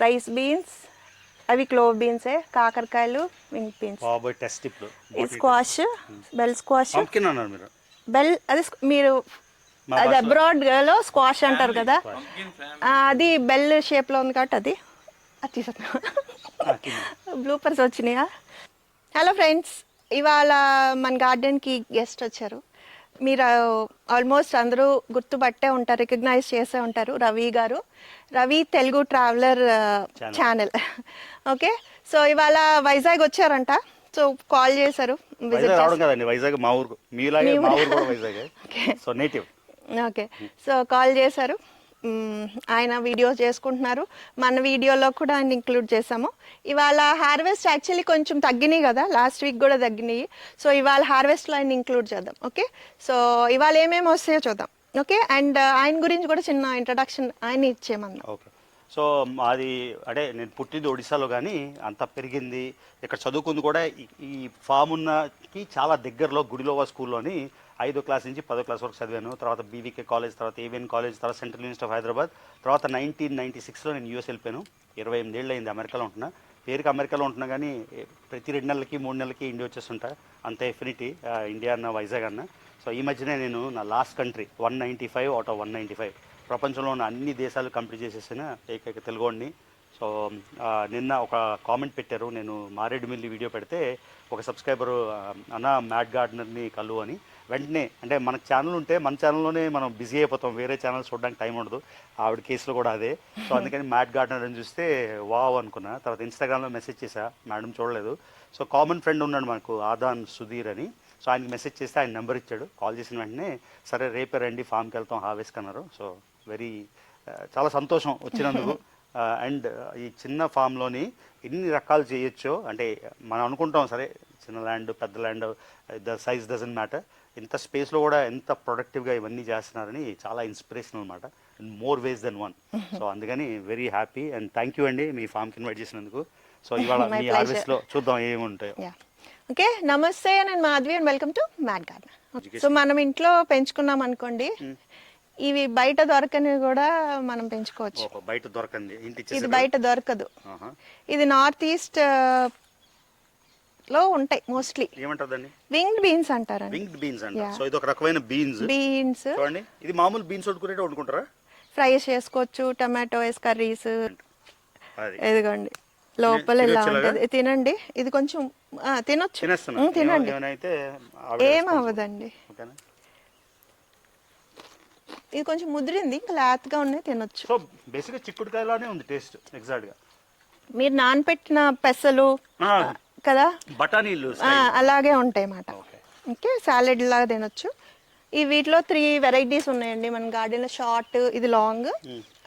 Rice beans అవి clove బీన్సే కాకరకాయలు వింగ్ బీన్స్ బాబోయ్ టెస్ట్ ఇప్పుడు. ఈ స్క్వాష్ బెల్ స్క్వాష్ పంకిన్ అన్నారు మీరు. బెల్ అది స్క్- మీరు అది అబ్రాడ్లో స్క్వాష్ అంటారు కదా. అది బెల్ షేప్లో ఉంది కాబట్టి అది. అది కింద. బ్లూపర్స్ వచ్చినాయా? హలో ఫ్రెండ్స్ ఇవాళ మన గార్డెన్కి గెస్ట్ వచ్చారు. మీరు ఆల్మోస్ట్ అందరూ గుర్తుపట్టే ఉంటారు రికగ్నైజ్ చేసే ఉంటారు రవి గారు. Ravi Telugu traveller. Channel okay so ఇవాళ వైజాగ్ వచ్చారంట. సో కాల్ చేశారు విజిట్ వైజాగ్ రావడం కదండి వైజాగ్ మా ఊరు మీలాగే మా ఊరు. కూడా Vizag. So native okay so call చేశారు. ఆయన వీడియోస్ చేసుకుంటున్నారు. మన వీడియోలో కూడా ఆయన ఇంక్లూడ్ చేసాము ఇవాళ హార్వెస్ట్ యాక్చువల్లీ కొంచెం తగ్గినాయి కదా లాస్ట్ వీక్ కూడా తగ్గినాయి. సో ఇవాళ హార్వెస్ట్లో ఆయన ఇంక్లూడ్ చేద్దాం ఓకే? సో ఇవాళ ఏమేమి వస్తాయో చూద్దాం ఓకే? అండ్ ఆయన గురించి కూడా చిన్న ఇంట్రడక్షన్ ఆయన ఇచ్చేయమన్నా. ఓకే. సో మాది అంటే నేను పుట్టింది ఒడిశాలో కానీ అంత పెరిగింది. ఇక్కడ చదువుకుంది కూడా ఈ- ఈ ఫామ్ ఉన్నకి చాలా దగ్గరలో గుడిలోవా స్కూల్లోని ఐదో క్లాస్ నుంచి పదో క్లాస్ వరకు చదివాను. తర్వాత బీవీకే కాలేజ్ తర్వాత ఏవిఎన్ కాలేజ్ తర్వాత సెంట్రల్ యూనివర్సిటీ ఆఫ్ హైదరాబాద్ తర్వాత నైన్టీన్ నైన్టీ సిక్స్లో నేను యూఎస్ వెళ్ళిపోయాను. ఇరవై ఎనిమిది ఏళ్ళు అయింది అమెరికాలో ఉంటున్నా. పేరుకి అమెరికాలో ఉంటున్నా కానీ ప్రతి రెండు నెలలకి మూడు నెలలకి ఇండియా వచ్చేస్తుంటా. అంత ఎఫినిటీ ఇండియా అన్న వైజాగ్ అన్న. సో ఈ మధ్యనే నేను నా last country one ninety five out of one ninety five ప్రపంచంలో ఉన్న అన్ని దేశాలు కంప్లీట్ చేసేసిన ఏకైక తెలుగుని సో నిన్న ఒక కామెంట్ పెట్టారు. నేను మారేడుమిల్లి వీడియో పెడితే ఒక సబ్స్క్రైబరు అన్న మ్యాట్ గార్డెనర్ని కలు అని. వెంటనే అంటే మన ఛానల్ ఉంటే మన ఛానల్లోనే మనం బిజీ అయిపోతాం. వేరే ఛానల్ చూడడానికి టైం ఉండదు. ఆవిడ కేసులో కూడా అదే. సో అందుకని మ్యాట్ గార్డెనర్ అని చూస్తే వావ్ అనుకున్నా. తర్వాత ఇన్స్టాగ్రామ్లో మెసేజ్ చేశా. మేడం చూడలేదు. సో కామన్ ఫ్రెండ్ ఉన్నాడు మనకు ఆదాన్ సుధీర్ అని. సో ఆయనకి మెసేజ్ చేస్తే ఆయన నెంబర్ ఇచ్చాడు. కాల్ చేసిన వెంటనే సరే రేపే రండి ఫామ్కి వెళ్తాం హార్వెస్ట్ అన్నారు. సో వెరీ చాలా సంతోషం వచ్చినందుకు. అండ్ ఈ చిన్న ఫామ్లోని ఎన్ని రకాలు చేయొచ్చో అంటే మనం అనుకుంటాం సరే చిన్న ల్యాండ్ పెద్ద land the size doesn't matter ఇంత స్పేస్లో కూడా ఎంత ప్రొడక్టివ్గా ఇవన్నీ చేస్తున్నారని చాలా ఇన్స్పిరేషన్ అనమాట more ways then one. So అందుకని very happy and thank you అండి మీ ఫామ్కి ఇన్వైట్ చేసినందుకు. సో ఇవాళ మీ. హార్వెస్ట్లో చూద్దాం ఏమి ఉంటాయో ఓకే నమస్తే నేను Madhavi and welcome to mat garden. So మనం ఇంట్లో పెంచుకున్నాం అనుకోండి ఇవి బయట దొరకనివి కూడా మనం పెంచుకోవచ్చు. బయట దొరకంది. ఇది? బయట దొరకదు. ఇది నార్త్ ఈస్ట్ లో ఉంటాయి మోస్ట్లీ ఏమంటారు దాన్ని వింగ్డ్ బీన్స్ అంటారండి. వింగ్డ్ బీన్స్ అంట. సో ఇది ఒక రకమైన బీన్స్ బీన్స్ చూడండి. ఇది మామూలు బీన్స్ వండుకునేట వండుకుంటారా? ఫ్రై చేసుకోవచ్చు టమాటోస్ కర్రీస్ అది. ఎదిగోండి లోపల ఇలా ఇలాగా? ఉంటుంది? తినండి. ఇది కొంచెం తినొచ్చు. తినండి. ఏం అవ్వదండి. ఇది కొంచెం ముదిరింది ఇంకా లేతగా ఉన్నాయి తినొచ్చు. సో బేసిక్గా చిక్కుడుకాయలానే ఉంది టేస్ట్ ఎగ్జాక్ట్గా. మీరు నానపెట్టిన పెసలు కదా? బఠానీలు అలాగే ఉంటాయి అన్నమాట. ఓకే. సాలెడ్ లాగా తినొచ్చు. ఈ వీటిలో త్రీ వెరైటీస్ ఉన్నాయండి. మన గార్డెన్లో షార్ట్ ఇది లాంగ్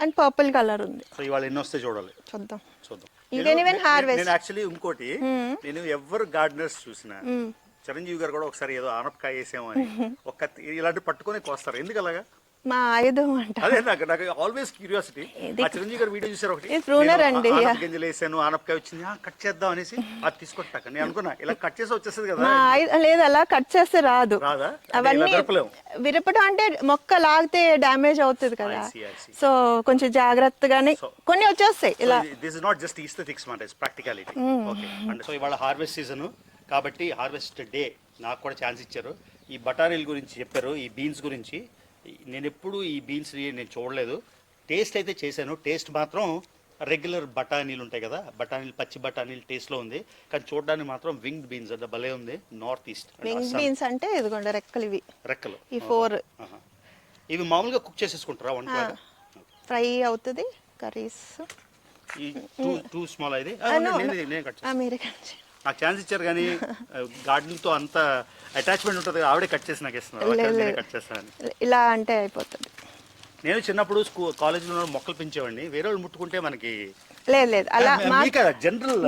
అండ్ పర్పుల్ కలర్ ఉంది. సో ఇవాళ ఎన్ని వస్తాయి చూడాలి? చూద్దాం. చూద్దాం. నేను- can even నేను- యాక్చువల్లీ ఇంకోటి నేను ఎవరు గార్డెనర్స్ చూసినా చిరంజీవి గారు కూడా ఒకసారి ఏదో ఆనపకాయ వేసాము అని ఒక్క ఇలాంటి పట్టుకొని కోస్తారు. ఎందుకు అలాగా? మా ఆయుధం అంట. అదే నాకు నాకు ఆల్వేస్ క్యూరియాసిటీ ఆ చిరంజీవి గారు వీడియో చూసారు ఒకటి. నేను అండి, గింజలు వేసాను ఆనపకాయ వచ్చింది కట్ చేద్దాం అనేసి అది తీసుకొట్టాక నేను అనుకున్నా ఇలా కట్ చేసి వచ్చేస్తుంది కదా లేదు అలా కట్ చేస్తే రాదు. అవన్నీ. విరపడం అంటే మొక్క లాగితే డ్యామేజ్ అవుతుంది కదా. సో కొంచెం జాగ్రత్తగానే కొన్ని వచ్చేస్తాయి ఇలా. This is not just aesthetics మాట it's practicality okay and so ఇవాళ హార్వెస్ట్ సీజన్ కాబట్టి హార్వెస్ట్ డే నాకు కూడా ఛాన్స్ ఇచ్చారు. ఈ బఠానీల గురించి చెప్పారు ఈ బీన్స్ గురించి. నేను ఎప్పుడు ఈ బీన్స్ నేను చూడలేదు. టేస్ట్ అయితే చేశాను. టేస్ట్ మాత్రం రెగ్యులర్ బఠానీలు ఉంటాయి కదా బఠానీలు పచ్చి బఠానీలు టేస్ట్లో ఉంది. కానీ చూడడానికి మాత్రం వింగ్డ్ బీన్స్ అంటే భలే ఉంది. నార్త్ ఈస్ట్ వింగ్ బీన్స్ అంటే ఇదిగోండి రెక్కలు. ఇవి రెక్కలు ఈ ఫోర్. ఇవి మామూలుగా కుక్ చేసేసుకుంటారా వంట ఫ్రై అవుతుంది కర్రీస్. ఈ టూ టూ స్మాల్ ఇది. మీరే. నాకు ఛాన్స్ ఇచ్చారు కానీ గార్డెన్తో అంత అటాచ్మెంట్ ఉంటుంది కదా, ఆవిడే కట్ చేసి నాకు ఇస్తున్నారు. కట్ చేస్తాను ఇలా అంటే అయిపోతుంది. నేను చిన్నప్పుడు స్కూల్ కాలేజీలో మొక్కలు పెంచేవాడిని. వేరే వాళ్ళు ముట్టుకుంటే మనకి లేదు లేదు. అలా జనరల్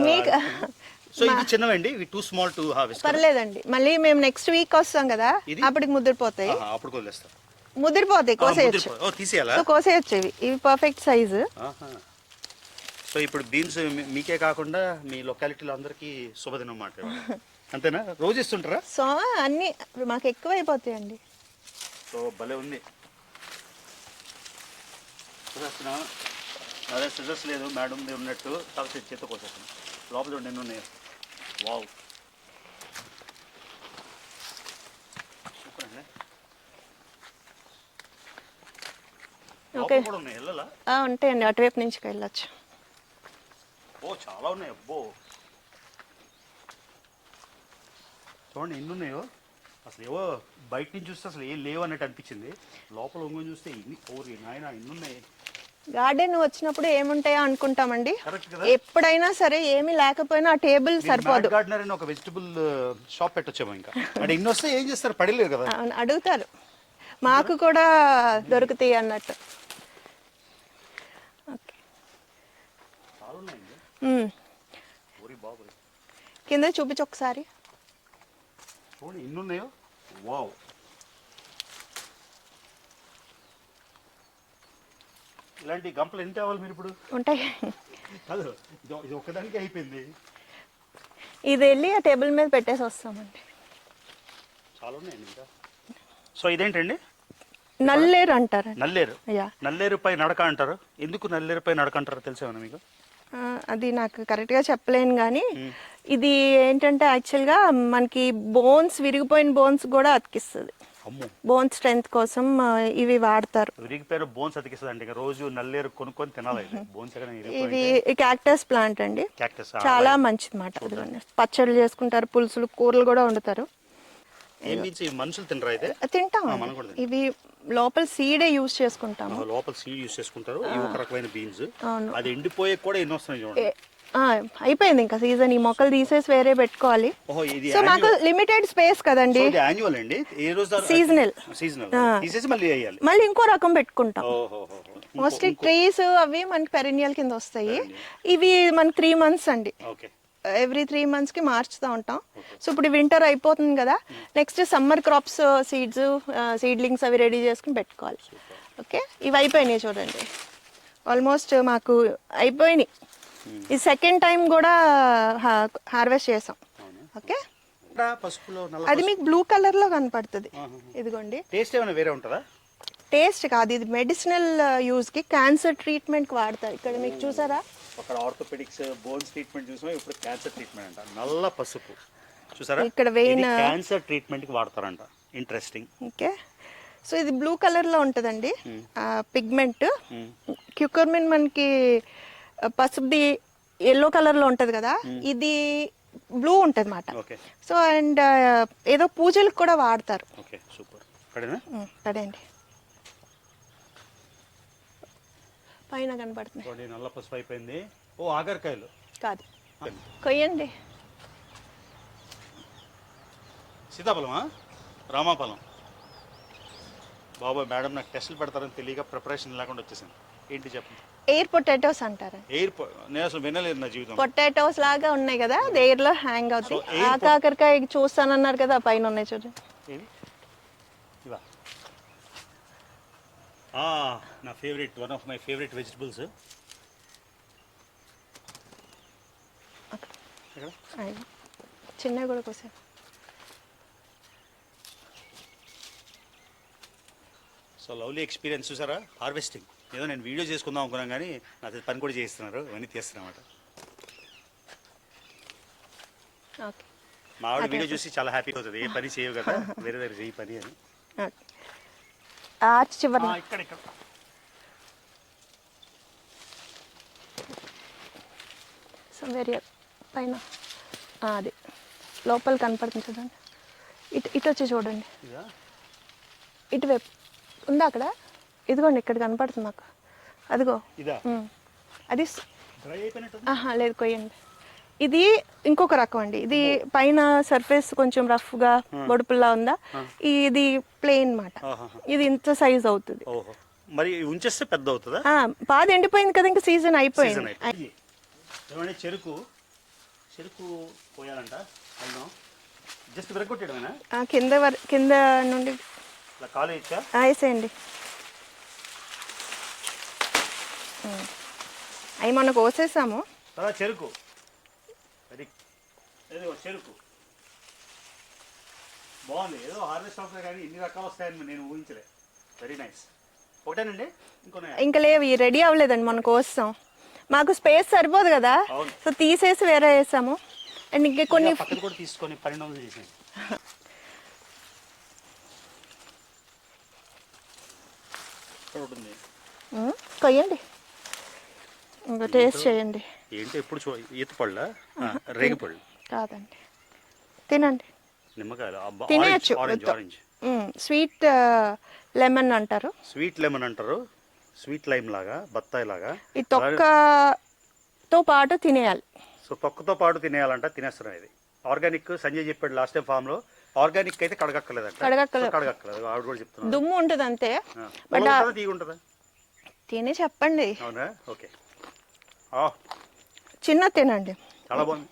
సో ఇది చిన్నవండి. ఇవి టూ స్మాల్ టు హార్వెస్ట్ పర్లేదండి. మళ్ళీ మేము నెక్స్ట్ వీక్ వస్తాం కదా? అప్పటికి ముదిరిపోతాయి. అప్పుడు వదిలేస్తాం ముదిరిపోతాయి కోసేయచ్చు. తీసేయాలా? కోసేయచ్చు ఇవి. ఇవి పర్ఫెక్ట్ సైజు. సో ఇప్పుడు బీన్స్ మీకే కాకుండా మీ లొకాలిటీలో అందరికీ శుభదినం మాట అంతేనా? రోజు ఇస్తుంటారా? సో అన్ని మాకు ఎక్కువ అయిపోతాయండి సో భలే ఉంది. చూసేస్తున్నా అదే సిజర్స్ లేదు మేడం ఉన్నట్టు చాలా చేతి కోసేసాను లోపల ఎన్ని ఉన్నాయి. వావ్. ఉంటాయండి. అటువైపు నుంచి వెళ్ళొచ్చు. ఓ చాలా ఉన్నాయి అబ్బో. చూడండి ఎన్ని ఉన్నాయో. అసలు ఏవో బయట నుంచి చూస్తే అసలు ఏం లేవు అన్నట్టు అనిపించింది. లోపల ఒంగొని చూస్తే ఇన్ని ఓరి నాయన ఇన్ని ఉన్నాయి. గార్డెన్ వచ్చినప్పుడు ఏముంటాయో అనుకుంటామండి. ఎప్పుడైనా సరే ఏమీ లేకపోయినా ఆ టేబుల్ సరిపోదు. గార్డెనర్ అని ఒక వెజిటబుల్ షాప్ పెట్టొచ్చేమో ఇంకా. అంటే ఇన్ని వస్తే ఏం చేస్తారు? పడలేరు కదా? అడుగుతారు. మాకు కూడా దొరుకుతాయి అన్నట్టు ఓకే చాలా ఉన్నాయండి ఉమ్. ఓరి బాబు కింద చూపించు ఒకసారి. ఎన్ని ఉన్నాయో వావ్. ఇలాంటి గంపలు ఎన్ని తేవాలి మీరు ఇప్పుడు? ఉంటాయి. కాదు ఇది ఒకదానికి అయిపోయింది. ఇది వెళ్ళి ఆ టేబుల్ మీద పెట్టేసి వస్తామండి. చాలా ఉన్నాయండి ఇంకా. సో ఇదేంటండి? నల్లేరు అంటారండి. నల్లేరు. యా. నల్లేరుపై నడక అంటారు. ఎందుకు నల్లేరుపై నడక అంటారో తెలిసేమన్నా మీకు? అది నాకు కరెక్ట్గా చెప్పలేను కానీ ఇది ఏంటంటే యాక్చువల్గా మనకి బోన్స్ విరిగిపోయిన బోన్స్ కూడా అతికిస్తుంది. బోన్ స్ట్రెంగ్త్ కోసం ఇవి వాడతారు. విరిగిపోయిన బోన్స్ అతికిస్తుంది రోజు నల్లేరు కొనుక్కొని తినాలి ఇవి క్యాక్టస్ ప్లాంట్ అండి. చాలా మంచిది మాట పచ్చళ్ళు చేసుకుంటారు పులుసులు కూరలు కూడా వండుతారు. మనుషులు తినరా అయితే? తింటాం. ఇవి లోపల సీడే యూస్ చేసుకుంటాము. ఆ, లోపల సీడ్ యూస్ చేసుకుంటారు. ఇవి ఒక రకమైన బీన్స్. అది ఎండిపోయే కూడా ఎన్ని వస్తున్నాయి చూడండి. అయిపోయింది ఇంకా సీజన్ ఈ మొక్కలు తీసేసి వేరే పెట్టుకోవాలి. సో మాకు లిమిటెడ్ స్పేస్ కదండి. యాన్యువల్ అండి. ఏ రోజు. సీజనల్ ఆ. తీసేసి మళ్ళీ వేయాలి. మళ్ళీ ఇంకో రకం పెట్టుకుంటాం. మోస్ట్లీ ట్రీస్ అవి మనకి పెరినియల్ కింద వస్తాయి. ఇవి మనకి త్రీ మంత్స్ అండి. ఓకే. ఎవ్రీ త్రీ మంత్స్కి మార్చుతూ ఉంటాం. సో ఇప్పుడు వింటర్ అయిపోతుంది కదా next summer crops seeds seedlings అవి రెడీ చేసుకుని పెట్టుకోవాలి. ఓకే ఇవి అయిపోయినాయి చూడండి. ఆల్మోస్ట్ మాకు అయిపోయినాయి. ఈ సెకండ్ టైం కూడా హార్వెస్ట్ చేసాం. ఓకే అది మీకు బ్లూ కలర్లో కనపడుతుంది. ఇదిగోండి. టేస్ట్ ఏమైనా వేరే ఉంటుందా? టేస్ట్ కాదు ఇది మెడిసినల్ యూస్కి క్యాన్సర్ ట్రీట్మెంట్కి వాడతారు. ఇక్కడ మీకు చూసారా? అక్కడ ఆర్థోపెడిక్స్ బోన్స్ ట్రీట్మెంట్ చూసాం ఇప్పుడు క్యాన్సర్ ట్రీట్మెంట్ అంట. నల్ల పసుపు. చూసారా? ఇక్కడ vein- క్యాన్సర్ ట్రీట్మెంట్కి వాడతారంట. Interesting okay. సో ఇది బ్లూ కలర్లో ఉంటుందండి. పిగ్మెంట్ క్యూకర్మిన్ మనకి పసుపుది ఎల్లో కలర్లో ఉంటుంది కదా? ఇది బ్లూ ఉంటుంది అన్నమాట ఓకే సో అండ్ ఏదో పూజలకు కూడా వాడతారు. ఓకే సూపర్ ఉమ్, పడండి పైన కనపడుతుంది చూడండి నల్ల పసుపు అయిపోయింది. ఓ ఆగరకాయలు. కాదు. కొయ్యండి. సీతాఫలమా రామాఫలం. బాబాయ్ మేడం నాకు టెస్టులు పెడతారని తెలియక ప్రిపరేషన్ లేకుండా వచ్చేసాను. ఏంటి చెప్పండి? ఎయిర్ పొటాటోస్ అంటారు. ఎయిర్ నేను అసలు వినలేదు నా జీవితం పొటాటోస్ లాగా ఉన్నాయి కదా అది air లో హ్యాంగ్ అవుతాయి. So, air ఆ కాకరకాయ చూస్తానన్నారు కదా పైన ఉన్నాయి చూడండి ఏది ఇవా ఆ, నా favourite one of my favourite vegetables. చిన్నవి కూడా కోసారు సో లవ్లీ ఎక్స్పీరియన్స్ చూసారా? హార్వెస్టింగ్ ఏదో నేను వీడియో చేసుకుందాం అనుకున్నాను కానీ నాకు పని కూడా చేస్తున్నారు ఇవన్నీ తీస్తున్నమాట ఓకే. మా ఆవిడ వీడియో చూసి చాలా హ్యాపీగా అవుతుంది. ఏ పని చేయవు కదా. వేరే వేరే చేయి పని అని. ఓకే. ఆర్చ్ చివరి ఇక్కడ ఇక్కడ. పైన. అది. లోపల కనపడుతుంది చూడండి. ఇటు ఇటు వచ్చి చూడండి. ఇటువైపు. ఉందా అక్కడ? ఇదిగోండి ఇక్కడ కనపడుతుంది నాకు అదిగో. అది లేదు కొయ్యండి. ఇది ఇంకొక రకం అండి. ఇది పైన సర్ఫేస్ కొంచెం రఫ్గా బొడుపుల్లా ఉందా? ఇది ప్లెయిన్ మాట. ఇది ఇంత సైజ్ అవుతుంది. మరి ఉంచేస్తే పెద్ద అవుతుందా పాది ఎండిపోయింది కదా ఇంకా సీజన్ అయిపోయింది. చెరుకు? చెరుకు పోయాలంట జస్ట్ విరగొట్టేయడమేనా కింద కింద నుండి కాలు వేసేయండి. అవి మొన్న కోసేసాము. చెరుకు. ఏదో చెరుకు. బాగుంది. ఏదో హార్వెస్ట్ అవుతుంది కానీ ఇన్ని రకాలు వస్తాయని నేను ఊహించలే. వెరీ నైస్ ఒకటేనండి? ఇంకో ఇంకా లేవు. ఇవి రెడీ అవ్వలేదండి మన కోసం. మాకు స్పేస్ సరిపోదు కదా. సో తీసేసి వేరే వేసాము. అండ్ ఇంకా కొన్ని పక్కన కూడా తీసుకొని ఉంది. ఉమ్, కొయ్యండి. ఇంకా టేస్ట్ చేయండి. ఏంటి ఎప్పుడు ఈత పళ్ళ? రేగి పళ్ళు కాదండి. తినండి. నిమ్మకాయలు. తినేయచ్చు ఉమ్, స్వీట్ లెమన్ అంటారు. స్వీట్ లెమన్ అంటారు. స్వీట్ లైమ్ లాగా బత్తాయి లాగా. ఈ తొక్కతో పాటు తినేయాలి. సో తొక్కతో పాటు తినేయాలంట తినేస్తున్నాం ఇది. ఆర్గానిక్ సంజయ్ చెప్పాడు లాస్ట్ టైం ఫామ్లో ఆర్గానిక్ అయితే కడగక్కర్లేదంట. కడగక్కర్లేదు. సో కడగక్కర్లేదు. ఆవిడ కూడా చెప్తున్నాను దుమ్ము ఉంటుంది అంతే. బట్ తీగ ఉంటుందా? తిని చెప్పండి. అవునా? ఓకే. చిన్న తినండి. చాలా బాగుంది.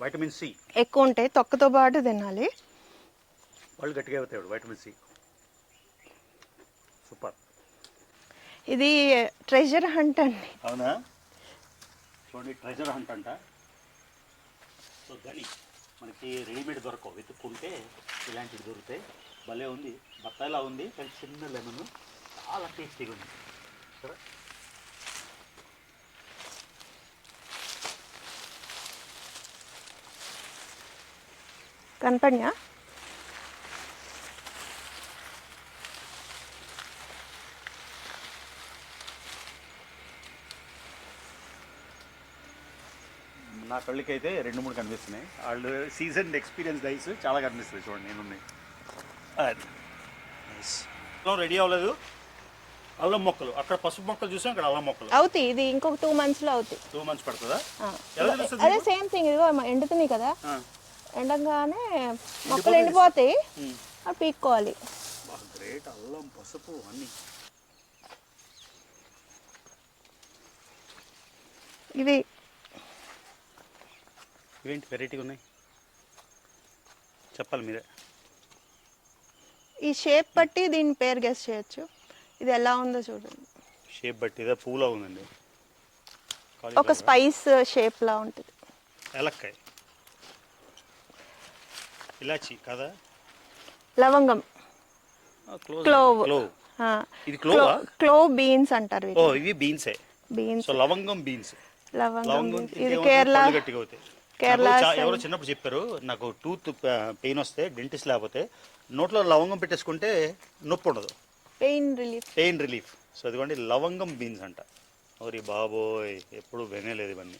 వైటమిన్ సి ఎక్కువ ఉంటాయి తొక్కతో పాటు తినాలి. వాళ్ళు గట్టిగా అవుతాడు వైటమిన్ సి సూపర్ ఇది ట్రెజర్ హంట్ అండి. అవునా? చూడండి ట్రెజర్ హంట్ అంట. సో గని మనకి రెడీమేడ్ దొరకవు. వెతుక్కుంటే ఇలాంటివి దొరుకుతాయి. భలే ఉంది. బత్తాయిలా ఉంది కానీ చిన్న లెమన్ చాలా టేస్టీగా ఉంది. సరే? కనపడినా? నా కళ్ళకి అయితే రెండు మూడు కనిపిస్తున్నాయి. వాళ్ళు సీజన్ ఎక్స్పీరియన్స్ డైస్ చాలా కనిపిస్తుంది చూడండి నేను రెడీ అవ్వలేదు. అల్లం మొక్కలు. అక్కడ పసుపు మొక్కలు చూసాం అక్కడ అల్లం మొక్కలు. అవుతాయి. ఇది ఇంకొక టూ మంత్స్లో అవుతాయి. టూ మంత్స్ పడుతుందా? అదే సేమ్ థింగ్ ఇదిగో ఎండుతున్నాయి కదా. ఎండగానే మొక్కలు ఎండిపోతాయి. అవి పీక్కోవాలి. గ్రేట్ అల్లం పసుపు అన్నీ. ఇవి ఇవేంటి వెరైటీగా ఉన్నాయి? చెప్పాలి మీరే. ఈ షేప్ బట్టి దీని పేరు గెస్ చేయొచ్చు. ఇది ఎలా ఉందో చూడండి. షేప్ బట్టి ఇదే పూలా ఉందండి. ఒక. స్పైస్ షేప్ లా ఉంటుంది. ఏలక్కాయ. ఇలాచి కదా? లవంగం. క్లోవ్. ఇది క్లోవా? క్లోవ్ బీన్స్ అంటారు ఓ ఇవి బీన్సే. బీన్స్. సో లవంగం బీన్స్. లవంగం ఇది? కేరళ పళ్ళు గట్టిగా అవుతాయి. కేరళ. ఎవరో చిన్నప్పుడు చెప్పారు నాకు టూత్ పెయిన్ వస్తే డెంటిస్ట్ లేకపోతే నోట్లో లవంగం పెట్టేసుకుంటే నొప్పి ఉండదు. Pain relief. Pain relief. So అదిగోండి లవంగం బీన్స్ అంట. ఓరి బాబోయ్ ఎప్పుడు వినలేదు ఇవన్నీ.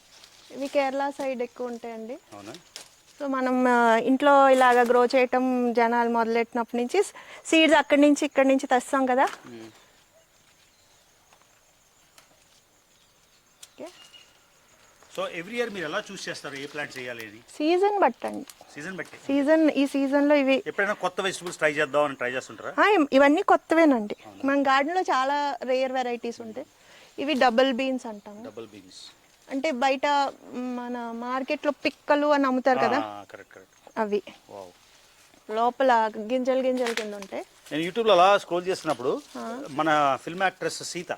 ఇవి కేరళ సైడ్ ఎక్కువ ఉంటాయండి. అవునా? సో మనం ఇంట్లో ఇలాగ గ్రో చేయటం జనాలు మొదలెట్టినప్పటి నుంచి సీడ్స్ అక్కడి నుంచి ఇక్కడి నుంచి తెస్తాం కదా. సో ఎవ్రీ ఇయర్ మీరు ఎలా చూస్ చేస్తారు? ఏ ప్లాంట్ చేయాలి సీజన్ బట్టండి. సీజన్ బట్టి. సీజన్ ఈ సీజన్లో ఇవి ఎప్పుడైనా కొత్త వెజిటబుల్స్ ట్రై చేద్దాం అని ట్రై చేస్తుంటారా? ఇవన్నీ కొత్తవేనండి. మన గార్డెన్లో చాలా రేర్ వెరైటీస్ ఉంటాయి. ఇవి డబుల్ బీన్స్ అంటాము. డబుల్ బీన్స్ అంటే బయట మన మార్కెట్లో పిక్కలు అని అమ్ముతారు కదా? అవి. లోపల గింజలు గింజలు కింద ఉంటాయి. నేను యూట్యూబ్లో అలా స్క్రోల్ చేస్తున్నప్పుడు మన ఫిల్మ్ యాక్ట్రెస్ సీత.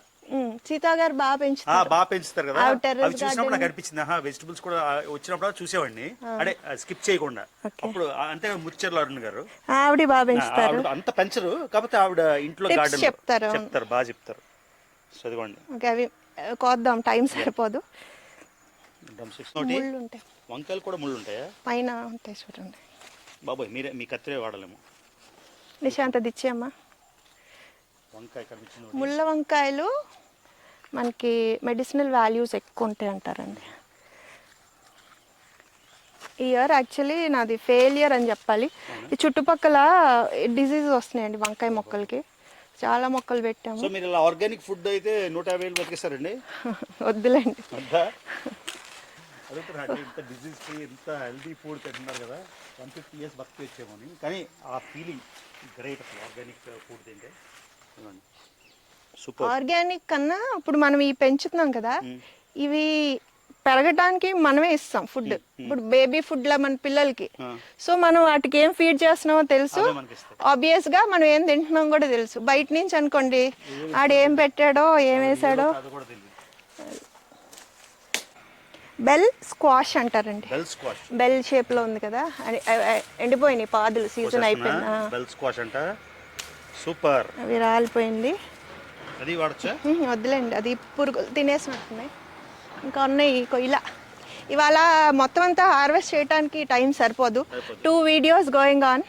సీతా గారు బాగా పెంచుతారు. బాగా పెంచుతారు కదా? అవి చూసినప్పుడు. నాకు అనిపించింది ఆహా వెజిటబుల్స్ కూడా వచ్చినప్పుడు చూసేవాడిని. అంటే స్కిప్ చేయకుండా. అప్పుడు అంతే ముచ్చర్ల అరుణ్ గారు. ఆవిడ బాగా పెంచుతారు. అంత పెంచరు కాకపోతే ఆవిడ ఇంట్లో గార్డెన్ చెప్తారు. చెప్తారు బాగా చెప్తారు. చదివండి ఓకే అవి కోద్దాం టైం సరిపోదు. ముళ్ళు ఉంటాయి వంకాయలు కూడా ముళ్ళు ఉంటాయా పైన ఉంటాయి చూడండి. బాబోయ్ మీరే మీ కత్తిరే వాడలేము. నిశాంత దిచ్చేయమ్మా వంకాయ కనిపించింది. ముళ్ళ వంకాయలు మనకి మెడిసినల్ వాల్యూస్ ఎక్కువ ఉంటాయి అంటారండి. ఇయర్ యాక్చువల్లీ నాది ఫెయిలియర్ అని చెప్పాలి. ఈ చుట్టుపక్కల డిసీజ్ వస్తున్నాయండి వంకాయ మొక్కలకి. చాలా మొక్కలు పెట్టాము. సో మీరు ఇలా ఆర్గానిక్ ఫుడ్ అయితే నూట యాభై వేలు బతికిస్తారండి? వద్దులేండి. అంటే ఇంత డిజీజ్ ఫ్రీ ఇంత హెల్దీ ఫుడ్ కదా వన్ ఫిఫ్టీ ఇయర్స్ బతికేచ్చేమని కానీ ఆ ఫీలింగ్ గ్రేట్ అసలు ఆర్గానిక్ ఫుడ్ తింటే. సూపర్ ఆర్గానిక్ కన్నా ఇప్పుడు మనం ఈ పెంచుతున్నాం కదా ఇవి పెరగడానికి మనమే ఇస్తాం ఫుడ్ ఇప్పుడు బేబీ ఫుడ్ లా మన పిల్లలకి. సో మనం వాటికి ఏం ఫీడ్ చేస్తున్నామో తెలుసు. ఆబ్వియస్గా మనం ఏం తింటున్నాం కూడా తెలుసు. బయట నుంచి అనుకోండి ఆడు ఏం పెట్టాడో ఏం వేసాడో. బెల్ స్క్వాష్ అంటారండి. Bell squash. బెల్ షేప్లో ఉంది కదా. ఎండిపోయినాయి పాదులు సీజన్ అయిపోయింది. ఆ, బెల్ స్క్వాష్ అంట. సూపర్. అవి రాలిపోయింది. అది వాడచ్చా? వద్దులేండి. అది పురుగులు తినేసినట్టున్నాయి. ఇంకా ఉన్నాయి కొయ్యల ఇవాళ మొత్తం అంతా హార్వెస్ట్ చేయడానికి టైం సరిపోదు. Two videos going on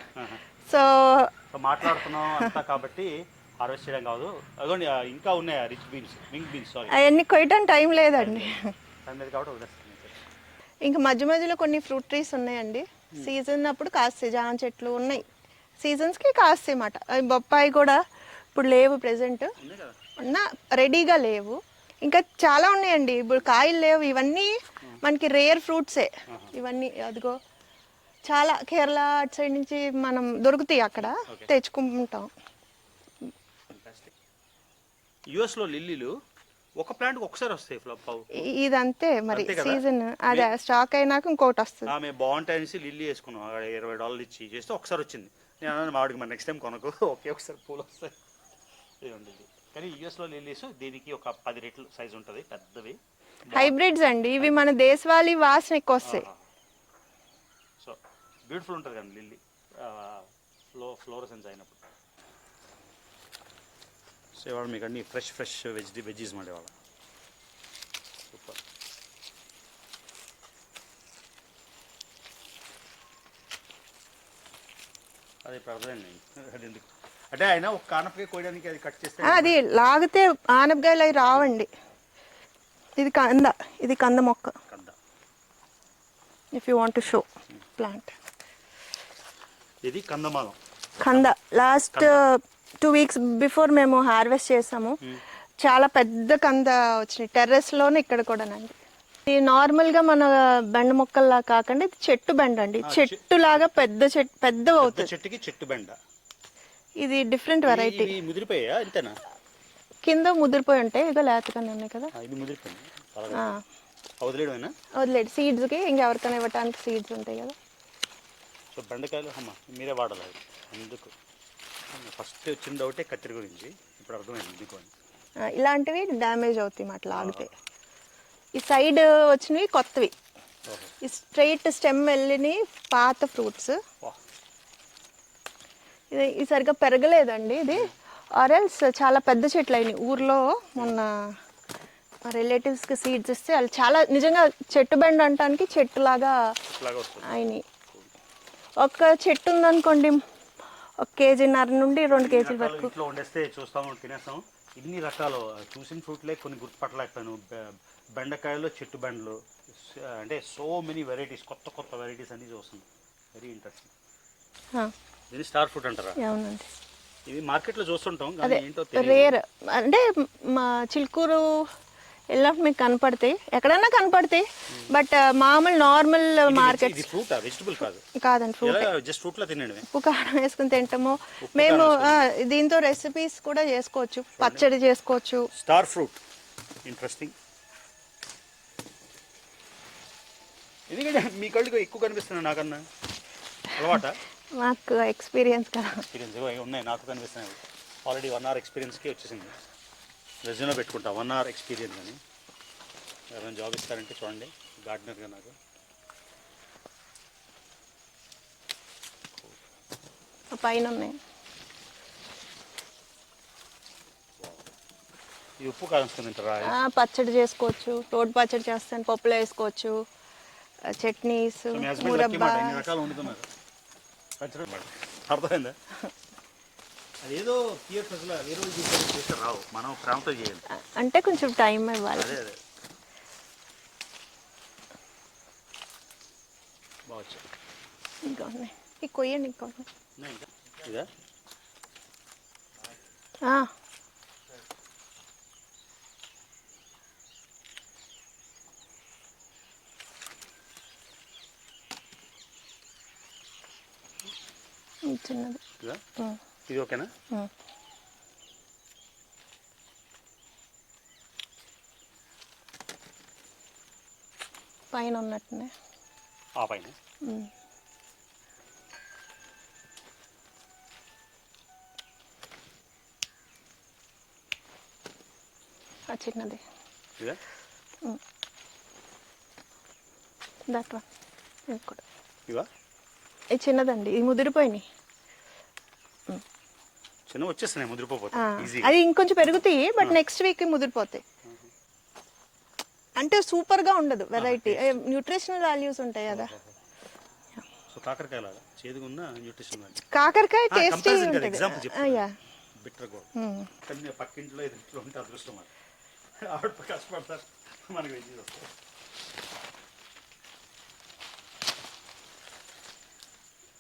so మాట్లాడుతున్నాం కాబట్టి హార్వెస్ట్ చేయడం కాదు. అదిగోండి ఇంకా ఉన్నాయి rich beans wing beans sorry అవన్నీ కొయ్యడానికి టైం లేదండి. దాని మీద కాబట్టి ఇంకా మధ్య మధ్యలో కొన్ని ఫ్రూట్ ట్రీస్ ఉన్నాయండి. సీజన్ అప్పుడు కాస్తాయి జామ చెట్లు ఉన్నాయి. సీజన్స్కి కాస్తాయి అన్నమాట. అవి బొప్పాయి కూడా ఇప్పుడు లేవు ప్రెసెంట్ ఉన్నా రెడీగా లేవు. ఇంకా చాలా ఉన్నాయండి. ఇప్పుడు కాయలు లేవు. ఇవన్నీ మనకి రేర్ ఫ్రూట్సే. ఇవన్నీ అదిగో చాలా కేరళ అటు సైడ్ నుంచి మనం దొరుకుతాయి అక్కడ. తెచ్చుకుంటాం. యుఎస్లో లిల్లీలు ఒక ప్లాంట్కి ఒకసారి వస్తాయి ఫ్లప్ ఇదంతే మరి? సీజన్ అదే స్టాక్ అయినాక ఇంకోటి వస్తుంది. ఆమె బాగుంటాయి అనేసి లిల్లీ వేసుకున్నాం. అక్కడ ఇరవై డాలర్లు ఇచ్చి చేస్తే ఒకసారి వచ్చింది. నేను అన్నాను మా వాడికి మరి నెక్స్ట్ టైం కొనకు. ఒకే ఒకసారి పూలు వస్తాయి. ఇది ఉండేది కానీ యుఎస్లో లిల్లీస్ దీనికి ఒక పది రెట్లు సైజు ఉంటుంది పెద్దవి. హైబ్రిడ్స్ అండి. ఇవి మన దేశవాళీ వాసన ఎక్కువ వస్తాయి. సో బ్యూటిఫుల్ ఉంటుంది కానీ లిల్లీ. ఫ్లో ఫ్లోరసెన్స్ అయినప్పుడు. సో ఇవాళ మీకు అన్ని ఫ్రెష్ ఫ్రెష్ వెజ్ వెజ్జీస్ మాట ఇవాళ సూపర్. అది పెడదండి అది ఎందుకు? అంటే ఆయన ఒక కానపకాయ కోయడానికి అది కట్ చేస్తే అది లాగితే ఆనపకాయలు అవి రావండి. ఇది కంద ఇది కంద మొక్క. కంద. If you want to show plant ఇది కందమాలం కంద లాస్ట్ టూ వీక్స్ బిఫోర్ మేము హార్వెస్ట్ చేసాము. చాలా పెద్ద కంద వచ్చినాయి. టెర్రస్లోనే ఇక్కడ కూడానండి ఇది నార్మల్గా మన బెండ మొక్కల్లా కాకుండా ఇది చెట్టు బెండ అండి. చెట్టు లాగా పెద్ద చెట్టు పెద్ద అవుతుంది. చెట్టుకి చెట్టు బెండ. ఇది డిఫరెంట్ వెరైటీ ముదిరిపోయా కింద ముదిరిపోయి ఉంటాయి. ఇక లేతగానే ఉన్నాయి కదా. ఇది వదిలేడు. సీడ్స్కి ఇంకెవరికైనా ఇవ్వడానికి సీడ్స్ ఉంటాయి కదా. సో బెండకాయలు మీరే వాడాలి. ఫస్ట్ వచ్చిన డౌటే కత్తిరి గురించి. ఇప్పుడు అర్థమైంది ఇలాంటివి డ్యామేజ్ అవుతాయి అట్లా ఆగితే. ఈ సైడ్ వచ్చినవి కొత్తవి. ఈ స్ట్రైట్ స్టెమ్ వెళ్ళిని పాత ఫ్రూట్స్. ఇది ఇది సరిగ్గా పెరగలేదండి ఇది. ఆరెల్స్ చాలా పెద్ద చెట్లు అయినాయి. ఊర్లో మొన్న రిలేటివ్స్కి సీడ్స్ ఇస్తే వాళ్ళు చాలా నిజంగా చెట్టు బెండ అంటానికి చెట్టులాగా అయినాయి. ఒక చెట్టు ఉందనుకోండి ఒక కేజీన్నర నుండి రెండు కేజీల వరకు. ఇంట్లో వండేస్తే చూస్తాము తినేస్తాం. ఇన్ని రకాలు చూసిన ఫ్రూట్లే కొన్ని గుర్తుపట్టలేకపోయాను. బెండకాయలు చెట్టు బెండలు అంటే సో మెనీ వెరైటీస్ కొత్త కొత్త వెరైటీస్ అన్ని చూస్తుంది వెరీ ఇంట్రెస్టింగ్ దీన్ని స్టార్ ఫ్రూట్ అంటారా? అవునండి. ఇవి మార్కెట్లో చూస్తుంటాం అదే రేర్ అంటే మా చిలుకూరు వెళ్ళినప్పుడు మీకు కనపడతాయి. ఎక్కడైనా కనపడతాయి. బట్ మామూలు నార్మల్ మార్కెట్ కాదండి ఫ్రూట్. ఉప్పు కారం వేసుకుని తింటాము. మేము దీంతో రెసిపీస్ కూడా చేసుకోవచ్చు. పచ్చడి చేసుకోవచ్చు. Star fruit. ఇంట్రెస్టింగ్ ఎందుకంటే మీ కళ్ళకి ఎక్కువ కనిపిస్తున్నాయి నాకన్నా. అలవాట? మాకు ఎక్స్పీరియన్స్ కదా. ఎక్స్పీరియన్స్ ఉన్నాయి నాకు కనిపిస్తున్నాయి. ఆల్రెడీ వన్ అవర్ ఎక్స్పీరియన్స్కి వచ్చేసింది. రెజ్యూలో పెట్టుకుంటా. వన్ అవర్ ఎక్స్పీరియన్స్ అని. ఎవరైనా జాబ్ ఇస్తారంటే చూడండి. గార్డెనర్గా నాకు. పైన ఉన్నాయి ఈ ఉప్పు కారం తింటారా? పచ్చడి చేసుకోవచ్చు. రోడ్ పచ్చడి చేస్తాను. పప్పులో వేసుకోవచ్చు. చట్నీస్ మురబ్బా. అర్థమైందా? అదేదో వేరే చేస్తే చేస్తే రావు మనం ప్రేమతో చేయాలి. అంటే కొంచెం టైం ఇవ్వాలి. అదే అదే. బాగా ఇంకా ఉన్నాయి ఈ కొయ్యండి ఇంకా. ఇంకా? ఇది? చిన్నది. ఇదా ఓకేనా. పైన ఉన్నట్టున్నాయి ఆ పైన. ఆ చిన్నది. That one. ఇది కూడా. ఇవా? ఇది చిన్నదండి. ఇది ముదిరిపోయినాయి. చిన్న వచ్చేస్తున్నాయి ముదిరిపోతాయి. ఈజీ అది ఇంకొంచెం పెరుగుతాయి బట్ నెక్స్ట్ వీక్ ముదిరిపోతాయి. అంటే సూపర్గా ఉండదు వెరైటీ న్యూట్రిషనల్ వాల్యూస్ ఉంటాయి కదా. సో కాకరకాయ లాగా చేదుగా ఉన్న న్యూట్రిషన్ కాకరకాయ టేస్టీ ఉంటుంది. బిట్టర్ కానీ పక్కింట్లో ఎదుటిలో ఉంటే అదృష్టం అది. ఆవిడ కష్టపడతారు. మనకి వెజ్ వస్తాయి.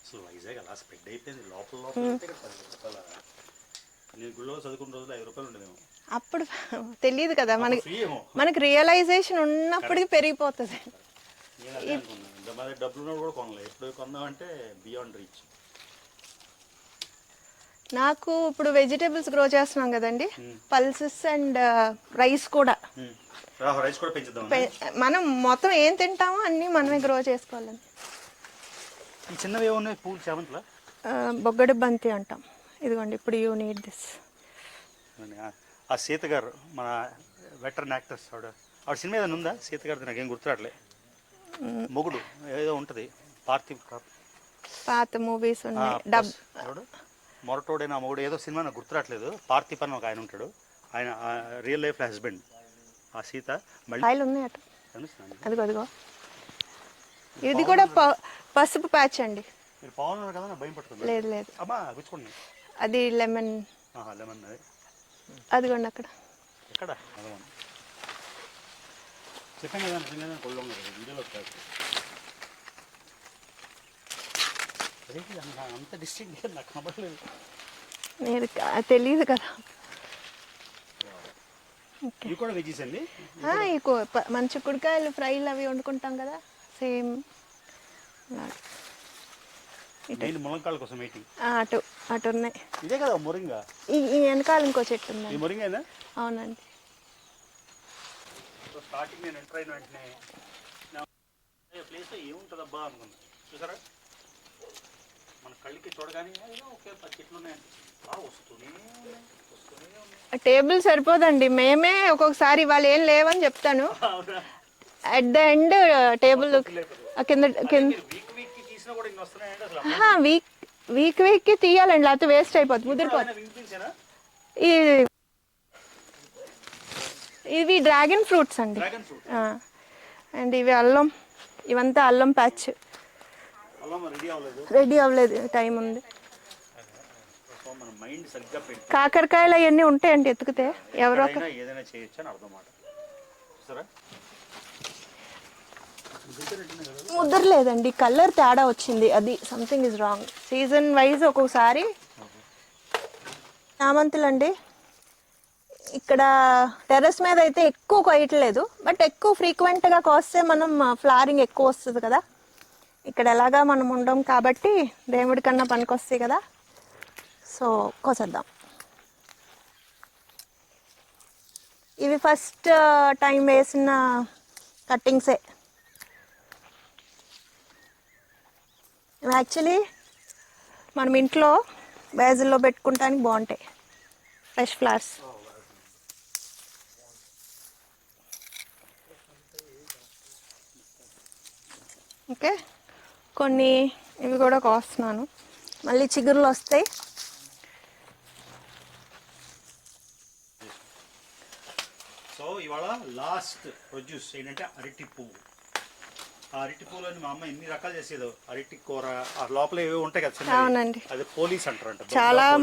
అసలు వైజాగ్ అలా స్ప్రెడ్ అయిపోయింది. లోపల లోపల పది రూపాయల. నేను గుళ్ళో చదువుకున్న రోజులు ఐదు రూపాయలు ఉండేదేమో. అప్పుడు తెలియదు కదా మనకి మనకి రియలైజేషన్ ఉన్నప్పటికీ పెరిగిపోతుంది. నేను అదే అనుకున్నాను ఇంత మరి డబ్బులు ఉన్నప్పుడు కూడా కొనలేదు ఎప్పుడు కొందామంటే బియాండ్ రీచ్ నాకు ఇప్పుడు వెజిటేబుల్స్ గ్రో చేస్తున్నాం కదండి పల్సెస్ అండ్ రైస్ కూడా. మనం మొత్తం ఏం తింటామో అన్నీ మనమే గ్రో చిన్నవి ఏమున్నాయి? పూలు ఆ, బొగ్గడి బంతి అంటాం. ఇదిగోండి ఇప్పుడు యూ నీడ్ దిస్ ఆ- సీత గారు మన వెటరన్ యాక్టర్స్ ఆవిడ. ఆవిడ సినిమా ఏదైనా ఉందా? సీత గారిది నాకేం గుర్తురాట్లే. మొగుడు ఏదో ఉంటుంది. పార్థివ్ పాత మూవీస్ ఉన్నాయి. డబ్ ఎవడు? మొరటోడైన మొగుడు ఏదో సినిమా నాకు గుర్తురాట్లేదు. పార్థివ్ అని ఒక ఆయన ఉంటాడు. ఆయన రియల్ లైఫ్ హస్బెండ్ ఆ సీత మళ్ళీ ఉన్నాయి అటు? అదిగో అదిగో. ఇది కూడా పసుపు ప్యాచ్ అండి. మీరు బాగున్నారు కదా? భయం పడుతుంది లేదు లేదు. అమ్మా గుచ్చుకోండి. అది లెమన్. లెమన్ అది. అదిగోండి అక్కడ. ఎక్కడ? చెప్పాను కదా కాదు అదేంటి అంత నాకు కనబడలేదు కా- తెలియదు కదా. ఇవి కూడా వెజీస్ అండి? మన చిక్కుడుకాయలు ఫ్రైలు అవి వండుకుంటాం కదా సేమ్. నేను ములంకాళ్ళ కోసం వెయిటింగ్ అటు అటు ఉన్నాయి. ఇదే కదా మురింగా? ఈ ఈ వెనకాల ఇంకో చెట్టు ఈ ఉందండి మురింగేనా? అవునండి. సో స్టార్టింగ్ నేను ఎంటర్ అయిన వెంటనే ప్లేస్లో ఏముంటుందబ్బా అనుకున్నా. చూసారా? మన కళ్ళకి చూడగానే అయ్యో ఓకే పది చెట్లు ఉన్నాయండి. బాగా వస్తూనే ఉన్నాయి వస్తూనే ఉన్నాయి. టేబుల్ సరిపోదండి. మేమే ఒక్కొక్కసారి వాళ్ళు ఏం లేవని చెప్తాను. అవునా? అట్ ద ఎండ్ టేబుల్ కింద కింద వీక్ కూడా ఇన్ని వస్తున్నాయండి అసలు వీక్ వీక్ వీక్కి తీయాలండి లేకపోతే వేస్ట్ అయిపోతుంది ముదిరిపోతుంది ఈ ఇవి డ్రాగన్ ఫ్రూట్స్ అండి. డ్రాగన్ ఫ్రూట్ అండ్ ఇవి అల్లం ఇవంతా అల్లం ప్యాచ్ అలా రెడీ అవ్వలేదు. రెడీ అవ్వలేదు టైం ఉంది. సో మన మైండ్ సరిగ్గా పెట్టి కాకరకాయలు అవన్నీ ఉంటాయండి ఎత్తుకుతే ఎవరో ఒక ఏదైనా చేయొచ్చు అని అర్థం మాట. చూసారా? ముద్దరలేదండి. కలర్ తేడా వచ్చింది. అది something is wrong season wise ఒక్కొక్కసారి చామంతులండి. ఇక్కడ టెర్రస్ మీద అయితే ఎక్కువ కొయ్యట్లేదు బట్ ఎక్కువ ఫ్రీక్వెంట్గా కోస్తే మనం uh, ఫ్లారింగ్ ఎక్కువ వస్తుంది కదా. ఇక్కడ ఎలాగా మనం ఉండం కాబట్టి దేవుడి కన్నా పనికొస్తాయి కదా. సో కోసేద్దాం. ఇవి ఫస్ట్ టైం uh, వేసిన కట్టింగ్సే యాక్చువల్లీ మనం ఇంట్లో బ్యాజిల్లో పెట్టుకుంటానికి బాగుంటాయి. ఫ్రెష్ ఫ్లవర్స్ ఓకే కొన్ని ఇవి కూడా కోస్తున్నాను. మళ్ళీ చిగురులు వస్తాయి. సో ఇవాళ లాస్ట్ ప్రొడ్యూస్ ఏంటంటే అరటి పువ్వు. ఆ అరటి పువ్వులని మా అమ్మ ఎన్ని రకాలు చేసేదో. అరటి కూర ఆ లోపల ఏవో ఉంటాయి కదా. అవునండి. అది పోలీస్ అంటారంట. చాలా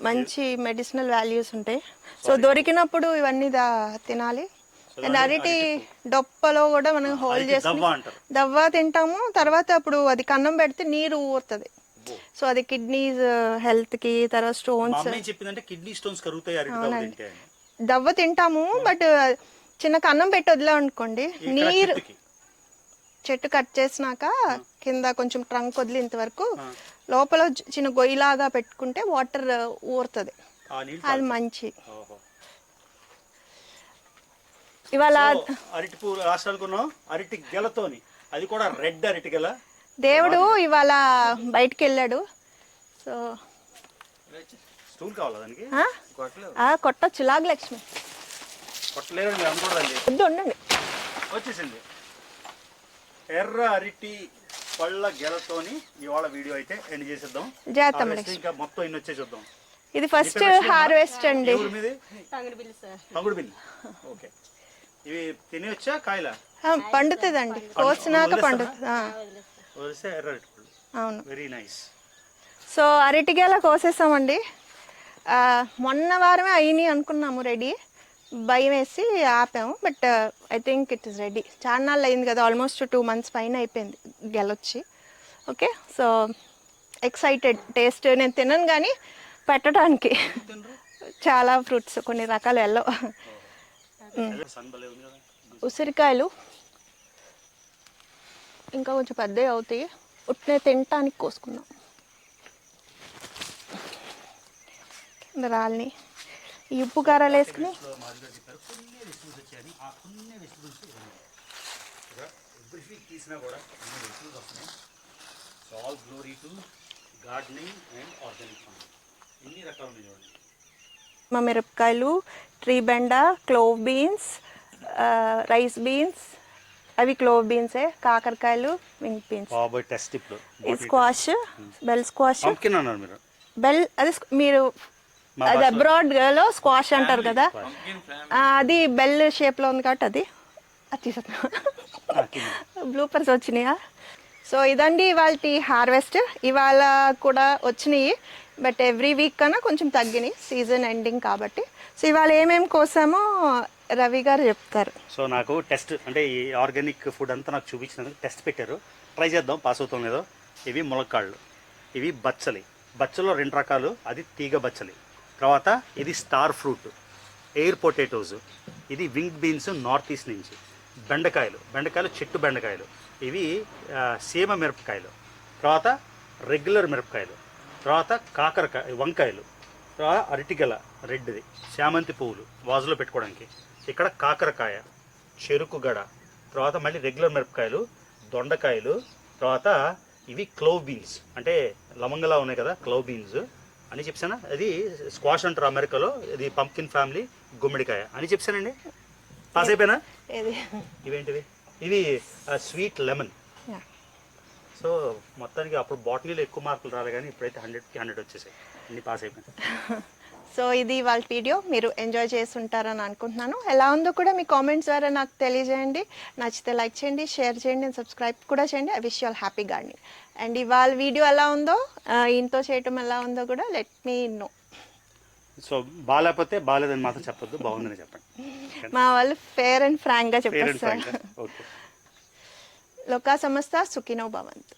మంచి మెడిసినల్ వాల్యూస్ ఉంటాయి. సో దొరికినప్పుడు ఇవన్నీ దా- తినాలి. అండ్ అరటి డొప్పలో కూడా మనం హోల్డ్ అరటి చేసుకుని దవ్వ తింటాము. తర్వాత అప్పుడు అది కన్నం పెడితే నీరు ఊరుతుంది. సో అది కిడ్నీస్ హెల్త్కి తర్వాత మా స్టోన్స్ చెప్పిందంటే కిడ్నీ స్టోన్స్ కరుగుతాయి అరటి దవ్వ తింటే అని. దవ్వ తింటాము బట్ చిన్న కన్నం పెట్టి వదిలా అనుకోండి నీరు. చెట్టు కట్ చేసినాక కింద కొంచెం ట్రంక్ వదిలేంత వరకు లోపల చిన్న గొయ్యిలాగా పెట్టుకుంటే వాటర్ ఊరుతుంది. అది మంచి. ఇవాళ అరటి పువ్వు అరటి గెలతోని. అది కూడా రెడ్ అరటి గెల. దేవుడు ఇవాళ బయటికి వెళ్ళాడు సో స్టూల్ కావాలా దానికి? కొట్టొచ్చు. లాగలక్ష్మి వద్దు ఉండండి. వచ్చేసింది. ఎర్ర అరటి పళ్ళ గెలతోని ఇవాళ వీడియో అయితే ఎండ్ చేసేద్దాం. Harvest ఇంకా మొత్తం ఇన్ని వచ్చే చూద్దాం. ఇది ఫస్ట్ హార్వెస్ట్ అండి. పంగుడు బిల్ ఓకే. ఇవి తినేవచ్చా కాయలా? ఆ, పండుతుందండి. కోసినాక పండుతుంది. అవును. వెరీ నైస్ సో అరటిగేల కోసేసామండి. ఆ, మొన్న వారమే అయినాయి అనుకున్నాము రెడీ. భయం వేసి ఆపాము but I think it is ready చాలా అయింది కదా ఆల్మోస్ట్ టూ మంత్స్ పైన అయిపోయింది గెలొచ్చి. ఓకే సో ఎక్సైటెడ్ టేస్ట్ నేను తినను కానీ పెట్టడానికి. చాలా ఫ్రూట్స్ కొన్ని రకాలు ఎల్లో. Hmm. ఉసిరికాయలు. ఇంకా కొంచెం పెద్దవి అవుతాయి. ఉట్నే తినటానికి కోసుకుందాం. రాళ్ళని. ఈ ఉప్పు కారాలు వేసుకుని? తీసినా కూడా so all glory to gardening and organic farming ఎన్ని రకాలు ఉన్నాయి చూడండి మా మిరపకాయలు ట్రీ బెండ క్లోవ్ బీన్స్ రైస్ బీన్స్ అవి క్లోవ్ బీన్సే కాకరకాయలు wing beans squash bell squash bell అది మీరు అది అబ్రాడ్లో స్క్వాష్ అంటారు కదా. అది బెల్ షేప్లో ఉంది కాబట్టి అది. అది తీసేద్దాం. బ్లూపర్స్ వచ్చినాయా? సో ఇదండి ఇవాళ హార్వెస్ట్ ఇవాళ కూడా వచ్చినాయి. బట్ ఎవ్రీ వీక్ కన్నా కొంచెం తగ్గినాయి. సీజన్ ఎండింగ్ కాబట్టి. సో ఇవాళ ఏమేమి కోసామో రవి గారు చెప్తారు. సో నాకు టెస్ట్ అంటే ఈ ఆర్గానిక్ ఫుడ్ అంతా నాకు చూపించినందుకు టెస్ట్ పెట్టారు. ట్రై చేద్దాం. పాస్ అవుతాం లేదో ఇవి ములక్కాళ్ళు. ఇవి బచ్చలి. బచ్చలో రెండు రకాలు. అది తీగ బచ్చలి. తర్వాత ఇది స్టార్ ఫ్రూట్ ఎయిర్ పొటాటోస్ ఇది వింగ్ బీన్స్ నార్త్ ఈస్ట్ నుంచి. బెండకాయలు బెండకాయలు చెట్టు బెండకాయలు. ఇవి సీమ మిరపకాయలు. తర్వాత రెగ్యులర్ మిరపకాయలు. తర్వాత కాకరకాయ వంకాయలు. తర్వాత అరటిగల రెడ్ది చామంతి పువ్వులు వాజులో పెట్టుకోవడానికి. ఇక్కడ కాకరకాయ చెరుకు గడ. తర్వాత మళ్ళీ రెగ్యులర్ మిరపకాయలు దొండకాయలు. తర్వాత ఇవి క్లోవ్ బీన్స్. అంటే లవంగలా ఉన్నాయి కదా క్లోవ్ బీన్స్. అని చెప్పానా? అది స్క్వాష్ అంటారు అమెరికాలో. ఇది పంకిన్ ఫ్యామిలీ గుమ్మడికాయ. అని చెప్పానండి. పాస్ అయిపోయినా? ఇవేంటివి? ఇది స్వీట్ లెమన్. సో మొత్తానికి అప్పుడు బాటిల్లో ఎక్కువ మార్కులు రాలే కానీ ఇప్పుడైతే హండ్రెడ్కి హండ్రెడ్ వచ్చేసాయి. అన్ని పాస్ అయిపోయినాయి. సో ఇది వాళ్ళ వీడియో. మీరు ఎంజాయ్ చేస్తుంటారని అనుకుంటున్నాను. ఎలా ఉందో కూడా మీ కామెంట్స్ ద్వారా నాకు తెలియజేయండి. నచ్చితే లైక్ చేయండి షేర్ చేయండి అండ్ సబ్స్క్రైబ్ కూడా చేయండి. I wish all happy gardening. And ఇవాళ వీడియో ఎలా ఉందో ఈయనతో చేయటం ఎలా ఉందో కూడా లెట్ మీ నో సో బాగాలేకపోతే బాగాలేదని మాత్రం చెప్పొద్దు బాగుందని చెప్పండి. మా వాళ్ళు ఫేర్ అండ్ ఫ్రాంక్గా చెప్పేస్తారు. ఓకే లోకా సంస్థ సుఖినో భవంతు